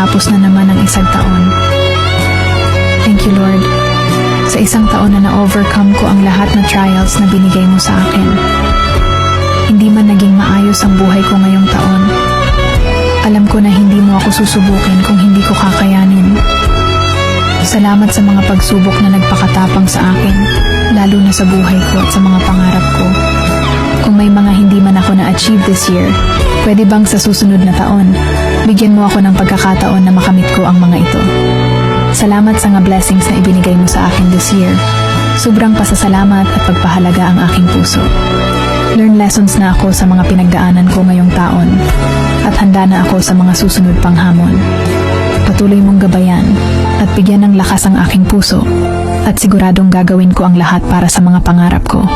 matatapos na naman ang isang taon. Thank you, Lord. Sa isang taon na na-overcome ko ang lahat na trials na binigay mo sa akin. Hindi man naging maayos ang buhay ko ngayong taon. Alam ko na hindi mo ako susubukin kung hindi ko kakayanin. Salamat sa mga pagsubok na nagpakatapang sa akin, lalo na sa buhay ko at sa mga pangarap ko. Kung may mga hindi man ako na-achieve this year, pwede bang sa susunod na taon, bigyan mo ako ng pagkakataon na makamit ko ang mga ito. Salamat sa nga blessings na ibinigay mo sa akin this year. Sobrang pasasalamat at pagpahalaga ang aking puso. Learn lessons na ako sa mga pinagdaanan ko ngayong taon at handa na ako sa mga susunod pang hamon. Patuloy mong gabayan at bigyan ng lakas ang aking puso at siguradong gagawin ko ang lahat para sa mga pangarap ko.